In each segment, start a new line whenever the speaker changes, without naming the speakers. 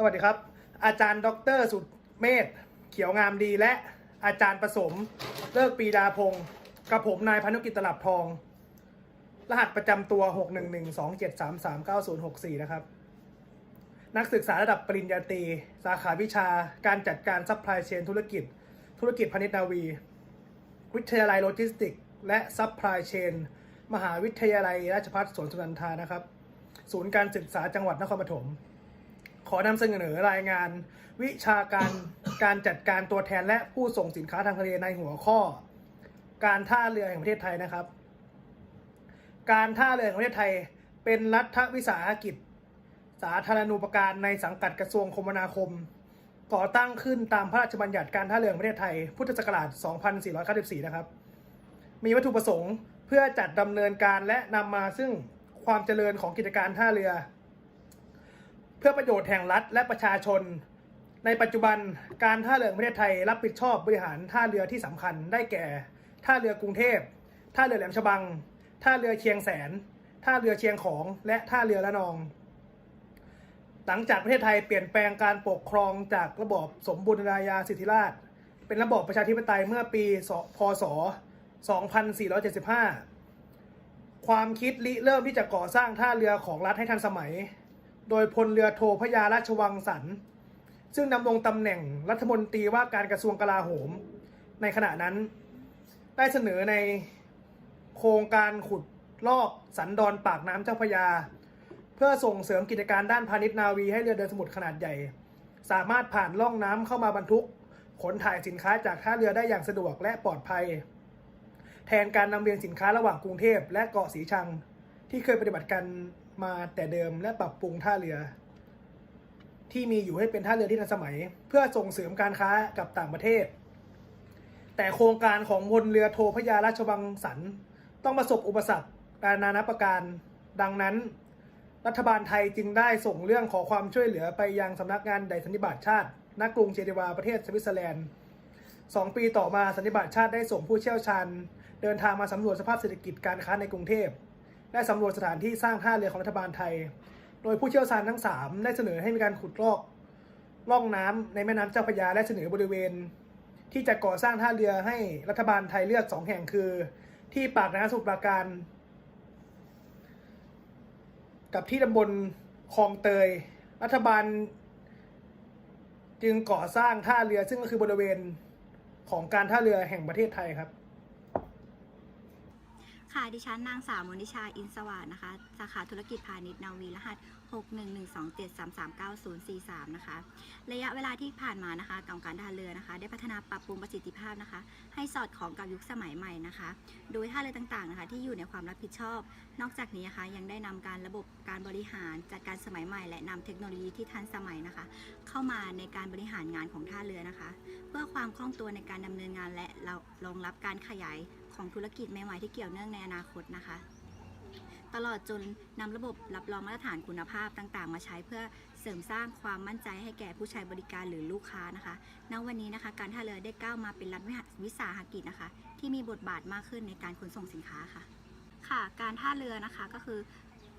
สวัสดีครับ อาจารย์ดอกเตอรสุดเมธเขียวงามดีและอาจารย์ประสมเลิกปีดาพงศ์กับผมนายพานุกิจตลับทอง รหัสประจำตัว 61127339064 นะครับ นักศึกษาระดับปริญญาตรีสาขาวิชาการจัดการซัพพลายเชนธุรกิจ ธุรกิจพาณิชย์นาวี วิทยาลัยโลจิสติก และซัพพลายเชนมหาวิทยาลัยราชภัฏสวนสุนันทานะครับ ศูนย์การศึกษาจังหวัดนครปฐม ขอนำเสนอรายงาน วิชาการการจัดการตัวแทนและผู้ส่งสินค้าทางทะเลในหัวข้อ การท่าเรือแห่งประเทศไทยนะครับ การท่าเรือแห่งประเทศไทย เป็นรัฐวิสาหกิจ สาธารณูปการในสังกัดกระทรวงคมนาคม ก่อตั้งขึ้นตามพระราชบัญญัติการท่าเรือแห่งประเทศไทย พุทธศักราช 2494 นะครับ มีวัตถุประสงค์เพื่อจัดดำเนินการและนำมาซึ่งความเจริญของกิจการท่าเรือ เพื่อประโยชน์แห่งรัฐและประชาชน ในปัจจุบันการท่าเรือประเทศไทยรับผิดชอบบริหารท่าเรือที่สำคัญได้แก่ ท่าเรือกรุงเทพ ท่าเรือแหลมฉบัง ท่าเรือเชียงแสน ท่าเรือเชียงของ และท่าเรือละนอง หลังจากประเทศไทยเปลี่ยนแปลงการปกครองจากระบอบสมบูรณาญาสิทธิราช เป็นระบอบประชาธิปไตยเมื่อปี พศ 2475 ความคิดริเริ่มที่จะก่อสร้างท่าเรือของรัฐให้ทันสมัย โดยพลเรือโทพระยาราชวังสรรซึ่งดำรงตำแหน่งรัฐมนตรีว่าการกระทรวงกลาโหม ในขณะนั้น ได้เสนอในโครงการขุดลอกสันดอนปากน้ำเจ้าพยา เพื่อส่งเสริมกิจการด้านพาณิชย์นาวีให้เรือเดินสมุทรขนาดใหญ่ สามารถผ่านล่องน้ำเข้ามาบรรทุก ขนถ่ายสินค้าจากท่าเรือได้อย่างสะดวกและปลอดภัย แทนการนำเรียนสินค้าระหว่างกรุงเทพและเกาะสีชัง ที่เคยปฏิบัติการ มาแต่เดิมและปรับปรุงท่าเรือ ที่มีอยู่ให้เป็นท่าเรือที่ทันสมัย เพื่อส่งเสริมการค้ากับต่างประเทศ แต่โครงการของพลเรือโทพยาราชวังสรรต้องประสบอุปสรรคการนานาประการ ดังนั้น รัฐบาลไทยจึงได้ส่งเรื่องขอความช่วยเหลือไปยังสำนักงานไดสันนิบาตชาติณกรุงเจนีวาประเทศสวิตเซอร์แลนด์สองปีต่อมาสันนิบาตชาติได้ส่งผู้เชี่ยวชาญ เดินทางมาสำรวจสภาพเศรษฐกิจการค้าในกรุงเทพ และสำรวจสถานที่สร้างท่าเรือของรัฐบาลไทย โดยผู้เชี่ยวชาญทั้ง 3 ได้เสนอให้มีการขุดลอกล่องน้ำในแม่น้ำเจ้าพระยาและเสนอบริเวณ ที่จะก่อสร้างท่าเรือให้รัฐบาลไทยเลือกสองแห่งคือ ที่ปากน้ำสุปราการ กับที่ตำบลคลองเตย รัฐบาล จึงก่อสร้างท่าเรือซึ่งก็คือบริเวณของการท่าเรือแห่งประเทศไทยครับ
ค่ะ ดิฉันนางสาวมนิชาอินสวัสดนะคะ สาขาธุรกิจพาณิชย์นาวีรหัส 61127339043 นะคะ ระยะเวลาที่ผ่านมานะคะกองการท่าเรือนะคะ ได้พัฒนาปรับปรุงประสิทธิภาพนะคะ ให้สอดคล้องกับยุคสมัยใหม่นะคะ โดยท่าเรือต่างๆนะคะ ที่อยู่ในความรับผิดชอบ นอกจากนี้นะคะ ยังได้นำการระบบการบริหารจัดการสมัยใหม่ และนำเทคโนโลยีที่ทันสมัยนะคะ เข้ามาในการบริหารงานของท่าเรือนะคะ เพื่อความคล่องตัวในการดำเนินงานและรองรับการขยาย ของธุรกิจใหม่ๆที่เกี่ยวเนื่องในอนาคตนะคะ ตลอดจนนำระบบรับรองมาตรฐานคุณภาพต่างๆ มาใช้เพื่อเสริมสร้างความมั่นใจให้แก่ผู้ใช้บริการหรือลูกค้านะคะ ณ วันนี้นะคะ การท่าเรือได้ก้าวมาเป็นรัฐวิสาหกิจนะคะ ที่มีบทบาทมากขึ้นในการขนส่งสินค้าค่ะ ค่ะ การท่าเรือนะคะก็คือ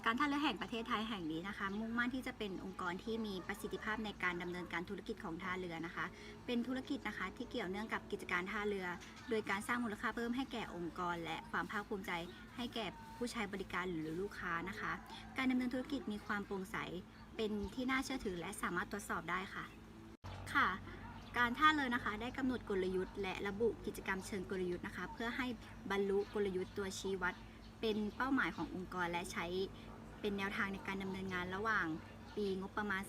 การท่าเรือแห่งประเทศไทยแห่งนี้นะคะ มุ่งมั่นที่จะเป็นองค์กรที่มีประสิทธิภาพในการดำเนินการธุรกิจของท่าเรือนะคะ เป็นธุรกิจนะคะที่เกี่ยวเนื่องกับกิจการท่าเรือ โดยการสร้างมูลค่าเพิ่มให้แก่องค์กร และความภาคภูมิใจให้แก่ผู้ใช้บริการหรือลูกค้านะคะ การดำเนินธุรกิจมีความโปร่งใสเป็นที่น่าเชื่อถือและสามารถตรวจสอบได้ค่ะ ค่ะการท่าเรือนะคะได้กำหนดกลยุทธ์และระบุกิจกรรมเชิงกลยุทธ์นะคะ เพื่อให้บรรลุกลยุทธ์ตัวชี้วัด เป็นเป้าหมายขององค์กรและใช้ เป็นแนวทางในการดำเนินงานระหว่างปีงบประมาณ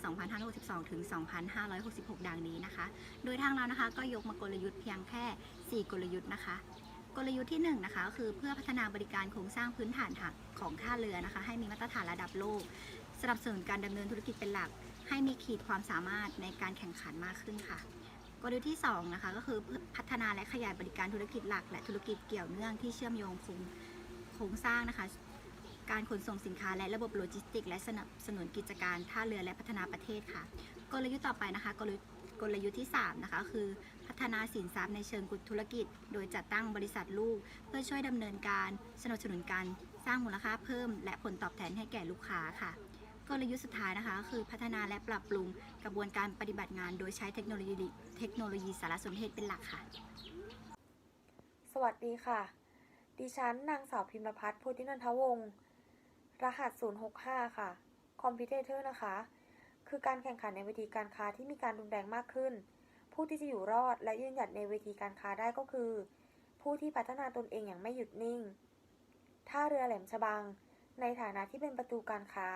2562 ถึง 2566 ดังนี้นะคะ โดยทางเรานะคะก็ยกมากลยุทธ์เพียงแค่ 4 กลยุทธ์นะคะ กลยุทธ์ที่ 1 นะคะก็คือเพื่อพัฒนาบริการโครงสร้างพื้นฐานของท่าเรือนะคะ ให้มีมาตรฐานระดับโลก สนับสนุนการดำเนินธุรกิจเป็นหลัก ให้มีขีดความสามารถในการแข่งขันมากขึ้นค่ะ กลยุทธ์ที่2นะคะก็คือพัฒนาและขยายบริการธุรกิจหลัก และธุรกิจเกี่ยวเนื่องที่เชื่อมโยงคงโครงสร้างนะคะ การขนส่งสินค้าและระบบโลจิสติกส์และสนับสนุนกิจการท่าเรือและพัฒนาประเทศค่ะ กลยุทธ์ต่อไปนะคะ กลยุทธ์กลยุทธ์ที่ 3 นะคะ คือพัฒนาสินทรัพย์ในเชิงกุธุรกิจ โดยจัดตั้งบริษัทลูก เพื่อช่วยดำเนินการสนับสนุนการสร้างมูลค่าเพิ่ม และผลตอบแทนให้แก่ลูกค้าค่ะ กลยุทธ์สุดท้ายนะคะ คือพัฒนาและปรับปรุงกระบวนการปฏิบัติงาน โดยใช้เทคโนโลยีเทคโนโลยีสารสนเทศเป็นหลักค่ะ
สวัสดีค่ะ ดิฉันนางสาวพิมพ์พัฒน์โพธินันทวงศ์ รหัส 065 ค่ะ คอมพิวเตอร์นะคะ คือการแข่งขันในเวทีการค้าที่มีการรุนแรงมากขึ้น ผู้ที่จะอยู่รอดและยืนหยัดในเวทีการค้าได้ก็คือ ผู้ที่พัฒนาตนเองอย่างไม่หยุดนิ่ง ท่าเรือแหลมฉบัง ในฐานะที่เป็นประตูการค้า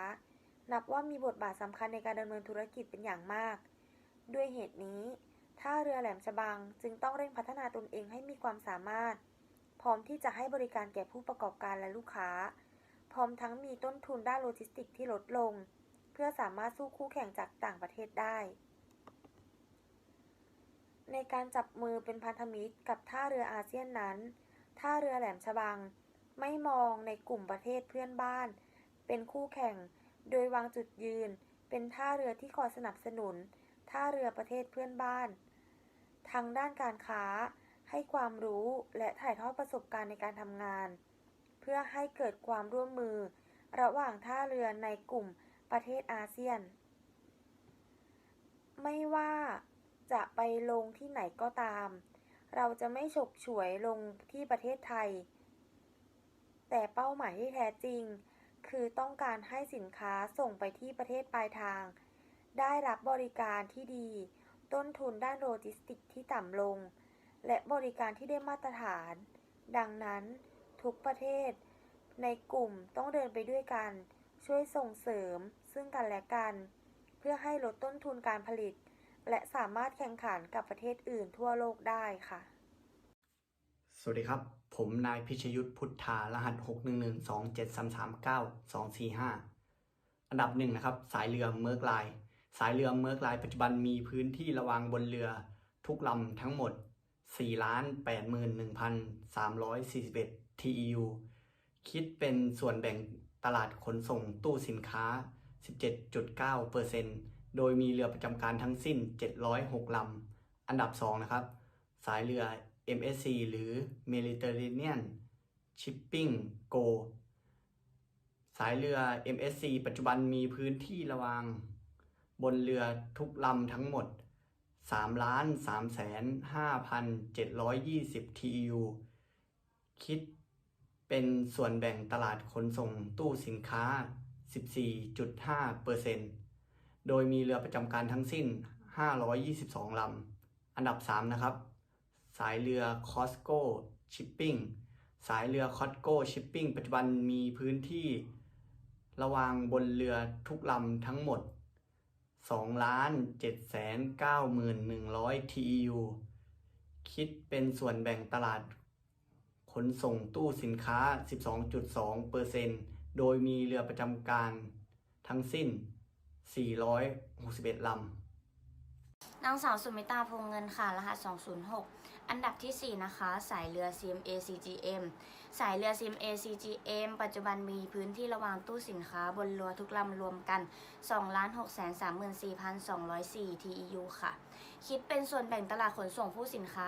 นับว่ามีบทบาทสำคัญในการดำเนินธุรกิจเป็นอย่างมาก ด้วยเหตุนี้ ท่าเรือแหลมฉบังจึงต้องเร่งพัฒนาตนเองให้มีความสามารถ พร้อมที่จะให้บริการแก่ผู้ประกอบการและลูกค้า พร้อมทั้งมีต้นทุนด้านโลจิสติกส์ที่ลดลง เพื่อสามารถสู้คู่แข่งจากต่างประเทศได้ ในการจับมือเป็นพันธมิตรกับท่าเรืออาเซียนนั้น ท่าเรือแหลมฉบัง ไม่มองในกลุ่มประเทศเพื่อนบ้าน เป็นคู่แข่ง โดยวางจุดยืน เป็นท่าเรือที่คอยสนับสนุน ท่าเรือประเทศเพื่อนบ้านทางด้านการค้าให้ความรู้และถ่ายทอดประสบการณ์ในการทำงาน พื่อให้เกิดความร่วมมือ ระหว่างท่าเรือในกลุ่มประเทศอาเซียน ไม่ว่าจะไปลงที่ไหนก็ตาม เราจะไม่ฉกฉวยลงที่ประเทศไทย แต่เป้าหมายที่แท้จริง คือต้องการให้สินค้าส่งไปที่ประเทศปลายทาง ได้รับบริการที่ดี ต้นทุนด้านโลจิสติกส์ที่ต่ำลง และบริการที่ได้มาตรฐาน ดังนั้น ทุกประเทศ ในกลุ่มต้องเดินไปด้วยกัน ช่วยส่งเสริมซึ่งกันและกัน เพื่อให้ลดต้นทุนการผลิต และสามารถแข่งขันกับประเทศอื่นทั่วโลกได้ค่ะ
สวัสดีครับ ผมนายพิชยุทธพุทธารหัส 6 1 1 2 7 3 3 9 2 4 5 อันดับหนึ่งนะครับ สายเรือเมิร์กไลน์สายเรือเมิร์กไลน์ปัจจุบันมีพื้นที่ระวางบนเรือทุกลำทั้งหมด481,341 TEU คิดเป็นส่วนแบ่งตลาดขนส่งตู้สินค้า 17.9%โดยมีเรือประจำการทั้งสิ้น 706 ลำ อันดับ 2 นะครับ สายเรือ MSC หรือ Mediterranean Shipping Go สายเรือ MSC ปัจจุบันมีพื้นที่ระวาง บนเรือทุกลำทั้งหมด 3 ล้าน3แสน5,720 TEU คิด เป็นส่วนแบ่งตลาดขนส่งตู้สินค้า 14.5%โดยมีเรือประจำการทั้งสิ้น 522 ลำ อันดับ 3 นะครับ สายเรือ Costco Shipping สายเรือ Costco Shipping ปัจจุบันมีพื้นที่ ระวางบนเรือทุกลำทั้งหมด2ล้าน7แสน91,100 TEU คิดเป็นส่วนแบ่งตลาด ขนส่งตู้สินค้า 12.2%โดยมีเรือประจำการทั้งสิ้น 461 ลำ
นางสาวสุมิตาพงเงินค่ะ รหัส 206 อันดับทีสี่ 4 นะคะ สายเรือ CMA CGM สายเรือ CMA CGM ปัจจุบันมีพื้นที่ระหว่างตู้สินค้าบนเรือทุกลำรวมกัน 2,634,204 TEU ค่ะ คิดเป็นส่วนแบ่งตลาดขนส่งผู้สินค้า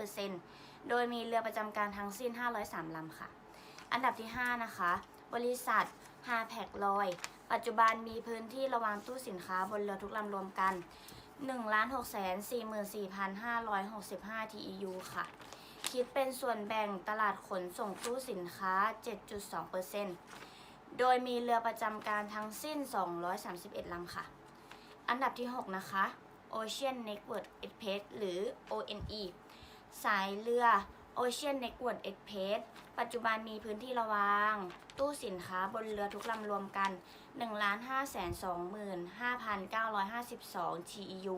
11.5%โดยมีเรือประจำการทั้งสิ้น 503 ลำค่ะ อันดับที่ 5 นะคะ บริษัท h a p a c ลอย ปัจจุบันมีพื้นที่ระหว่างตู้สินค้าบนเรือทุกลำรวมกัน 1,644,565 TEU ค่ะ คิดเป็นส่วนแบ่งตลาดขนส่งตู้สินค้า 7.2%โดยมีเรือประจำการทั้งสิ้น 231ลำค่ะ อันดับที่ 6 นะคะ Ocean Network Express หรือ ONE สายเรือ Ocean Network Express ปัจจุบันมีพื้นที่ระวาง ตู้สินค้าบนเรือทุกลำรวมกัน 1,525,952 TEU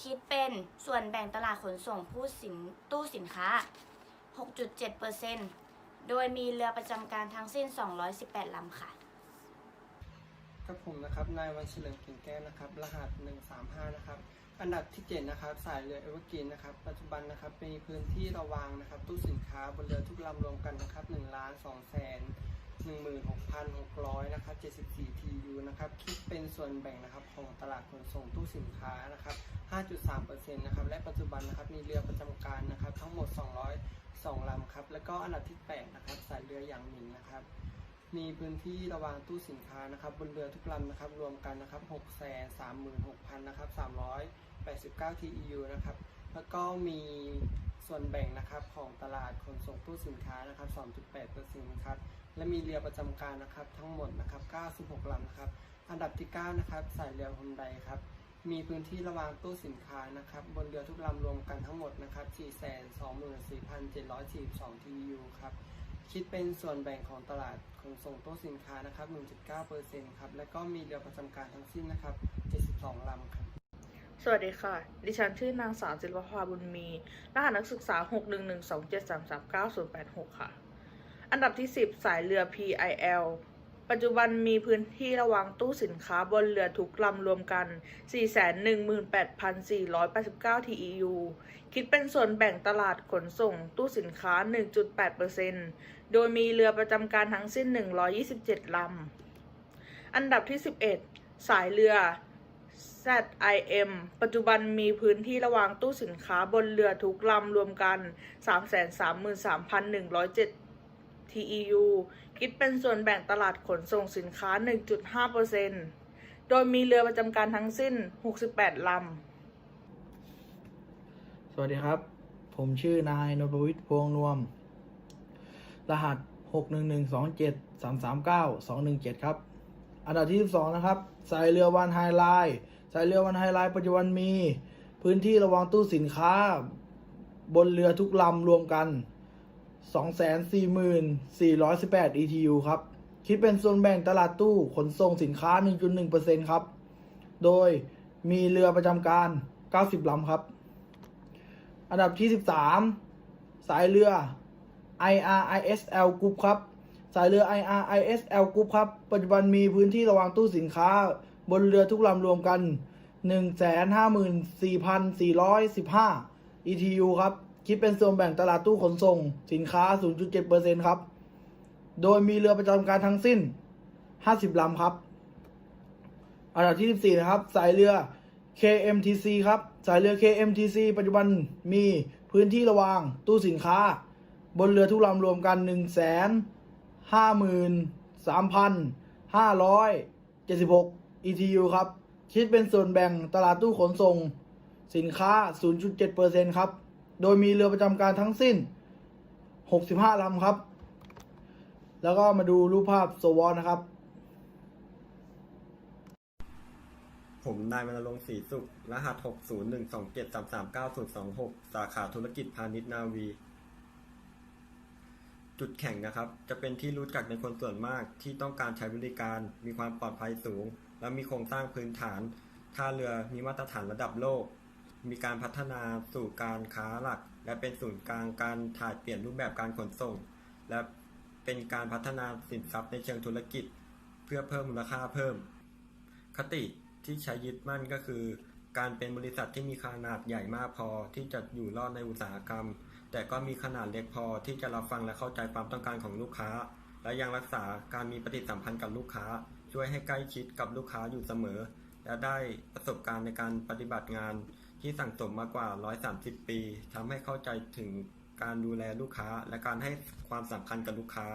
คิดเป็นส่วนแบ่งตลาดขนส่งผู้สินตู้สินค้า 6.7%โดยมีเรือประจำการทั้งสิ้น 218 ลำค่ะ
กับผมนะครับ นายวันเฉลิมกิ่งแก้วนะครับ รหัส 135 นะครับ อันดับที่7นะครับสายเรือเอเวอร์กินนะครับปัจจุบันนะครับมีพื้นที่ระวางนะครับตู้สินค้าบนเรือทุกลำรวมกันนะครับ1ล้าน2แสน16,600นะครับ74 TU นะครับคิดเป็นส่วนแบ่งนะครับของตลาดขนส่งตู้สินค้านะครับ5.3%นะครับและปัจจุบันนะครับมีเรือประจำการนะครับทั้งหมด202ลำครับแล้วก็อันดับที่8นะครับสายเรืออย่างหมิงนะครับมีพื้นที่ระวางตู้สินค้านะครับบนเรือทุกลำนะครับรวมกันนะครับ6 3 6 0 0 0นะครับ 89 TEU นะครับ แล้วก็มีส่วนแบ่งนะครับของตลาดขนส่งตู้สินค้านะครับ2.8%นะครับ และมีเรือประจำการนะครับทั้งหมดนะครับ 96ลำนะครับ อันดับที่ 9 นะครับ สายเรือฮนไดครับ มีพื้นที่ระวางตู้สินค้านะครับ บนเรือทุกลำรวมกันทั้งหมดนะครับ 424,742 TEU ครับ คิดเป็นส่วนแบ่งของตลาดขนส่งตู้สินค้านะครับ 1.9%ครับ และก็มีเรือประจำการทั้งสิ้นนะครับ 72ลำครับ
สวัสดีค่ะ ดิฉันชื่อนางสาวศิลปภาบุญมี รหัสนักศึกษา 61127339086 ค่ะ อันดับที่ 10 สายเรือ PIL ปัจจุบันมีพื้นที่ระวางตู้สินค้าบนเรือทุกลำรวมกัน 418,489 TEU คิดเป็นส่วนแบ่งตลาดขนส่งตู้สินค้า 1.8%โดยมีเรือประจำการทั้งสิ้น 127 ลำ อันดับที่ 11 สายเรือ ZIM ปัจจุบันมีพื้นที่ระหว่างตู้สินค้าบนเรือทุกลำรวมกัน 333,107 TEU คิดเป็นส่วนแบ่งตลาดขนส่งสินค้า 1.5%โดยมีเรือประจำการทั้งสิ้น 68 ลำ
สวัสดีครับ ผมชื่อนายนพวิทย์พวงนวม รหัส 61127339217 ครับ อันดับที่ 12 นะครับสายเรือวันไฮไลท์สายเรือวันไฮไลท์ปัจจุบันมี พื้นที่ระวางตู้สินค้า บนเรือทุกลำรวมกัน 244,418 ETU ครับ คิดเป็นส่วนแบ่งตลาดตู้ขนส่งสินค้า 1.1%ครับ โดยมีเรือประจำการ 90 ลำครับ อันดับที่ 13 สายเรือ IRISL Group ครับ สายเรือ IRISL Group ครับ ปัจจุบันมีพื้นที่ระวางตู้สินค้า บนเรือทุกลำรวมกัน 154,415 ETU ครับ คิดเป็นส่วนแบ่งตลาดตู้ขนส่ง สินค้า 0.7%ครับ โดยมีเรือประจำการทั้งสิ้น 50 ลำครับ อันดับที่ 14 นะครับ สายเรือ KMTC ครับ สายเรือ KMTC ปัจจุบันมีพื้นที่ระวางตู้สินค้า บนเรือทุกลำรวมกัน 1 5 3 576 ETU ครับ คิดเป็นส่วนแบ่งตลาดตู้ขนส่ง สินค้า 0.7%ครับ โดยมีเรือประจำการทั้งสิ้น 65ลำครับ แล้วก็มาดูรูปภาพโซวอนนะครับ
ผมนายมนรงค์ศรีสุข รหัส 60127339026 สาขาธุรกิจพาณิชย์นาวี จุดแข่งนะครับ จะเป็นที่รู้จักในคนส่วนมากที่ต้องการใช้บริการ มีความปลอดภัยสูง และมีโครงสร้างพื้นฐาน ท่าเรือมีมาตรฐานระดับโลก มีการพัฒนาสู่การค้าหลัก และเป็นศูนย์กลางการถ่ายเปลี่ยนรูปแบบการขนส่ง และเป็นการพัฒนาสินทรัพย์ในเชิงธุรกิจ เพื่อเพิ่มมูลค่าเพิ่ม คติที่ใช้ยึดมั่นก็คือ การเป็นบริษัทที่มีขนาดใหญ่มากพอที่จะอยู่รอดในอุตสาหกรรม แต่ก็มีขนาดเล็กพอที่จะรับฟังและเข้าใจความต้องการของลูกค้า และยังรักษาการมีปฏิสัมพันธ์กับลูกค้า ช่วยให้ใกล้ชิดกับลูกค้าอยู่เสมอ และได้ประสบการณ์ในการปฏิบัติงานที่สั่งสมมากกว่า 130 ปีทำให้เข้าใจถึงการดูแลลูกค้า และการให้ความสำคัญกับลูกค้า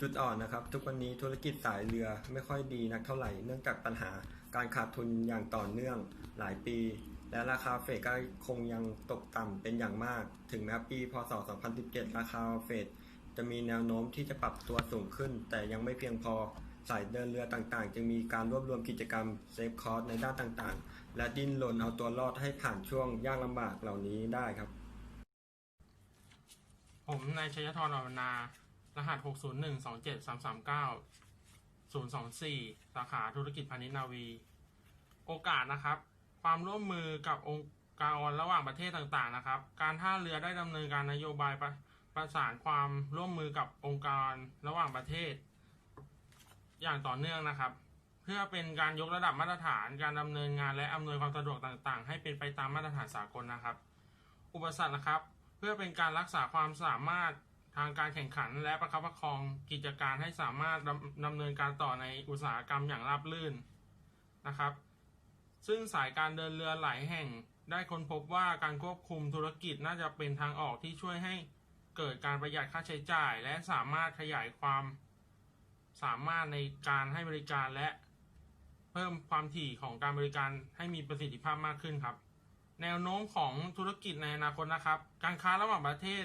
จุดอ่อนนะครับ ทุกวันนี้ธุรกิจสายเรือไม่ค่อยดีนักเท่าไหร่ เนื่องจากปัญหาการขาดทุนอย่างต่อเนื่องหลายปี และราคาเฟดก็คงยังตกต่ำเป็นอย่างมาก ถึงแม้ปี พศ 2017 ราคาเฟดจะมีแนวโน้มที่จะปรับตัวสูงขึ้น แต่ยังไม่เพียงพอสายเดินเรือต่างๆ จึงมีการรวบรวมกิจกรรมเซฟคอร์สในด้านต่างๆ และดิ้นรนเอาตัวรอดให้ผ่านช่วงยากลำบากเหล่านี้ได้ครับ
ผมนายชัยธรอวนา รหัส 60127339024 สาขาธุรกิจพาณิชย์นาวี โอกาสนะครับ ความร่วมมือกับองค์การระหว่างประเทศต่างๆนะครับ การท่าเรือได้ดำเนินการนโยบายประประสานความร่วมมือกับองค์การระหว่างประเทศ อย่างต่อเนื่องนะครับ เพื่อเป็นการยกระดับมาตรฐานการดำเนินงานและอำนวยความสะดวกต่างๆ ให้เป็นไปตามมาตรฐานสากลนะครับ อุปสรรคนะครับ เพื่อเป็นการรักษาความสามารถทางการแข่งขันและประคับประคองกิจการให้สามารถดำดำเนินการต่อในอุตสาหกรรมอย่างราบรื่นนะครับ ซึ่งสายการเดินเรือหลายแห่งได้ค้นพบว่าการควบคุมธุรกิจน่าจะเป็นทางออกที่ช่วยให้เกิดการประหยัดค่าใช้จ่าย และสามารถขยายความ สามารถในการให้บริการและ เพิ่มความถี่ของการบริการให้มีประสิทธิภาพมากขึ้นครับ แนวโน้มของธุรกิจในอนาคตนะครับ การค้าระหว่างประเทศ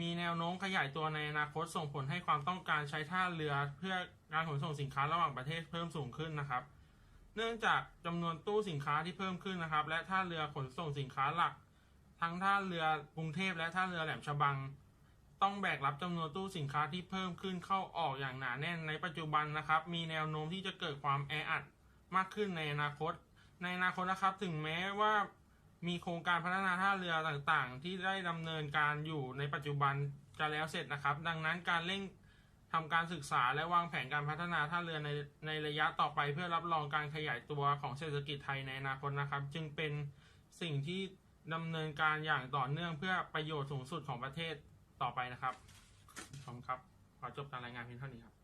มีแนวโน้มขยายตัวในอนาคตส่งผลให้ความต้องการใช้ท่าเรือ เพื่อการขนส่งสินค้าระหว่างประเทศเพิ่มสูงขึ้นนะครับ เนื่องจากจำนวนตู้สินค้าที่เพิ่มขึ้นนะครับ และท่าเรือขนส่งสินค้าหลัก ทั้งท่าเรือกรุงเทพและท่าเรือแหลมฉบัง ต้องแบกรับจำนวนตู้สินค้าที่เพิ่มขึ้นเข้าออกอย่างหนาแน่นในปัจจุบันนะครับ มีแนวโน้มที่จะเกิดความแออัดมากขึ้นในอนาคต ในอนาคตนะครับถึงแม้ว่ามีโครงการพัฒนาท่าเรือต่างๆ ที่ได้ดำเนินการอยู่ในปัจจุบันจะแล้วเสร็จนะครับ ดังนั้นการเร่ง ทำการศึกษาและวางแผนการพัฒนาท่าเรือในในระยะต่อไปเพื่อรับรองการขยายตัวของเศรษฐกิจไทยในอนาคตนะครับ จึงเป็นสิ่งที่ดำเนินการอย่างต่อเนื่องเพื่อประโยชน์สูงสุดของประเทศต่อไปนะครับขอบคุณครับ ขอจบการรายงานเพียงเท่านี้ครับ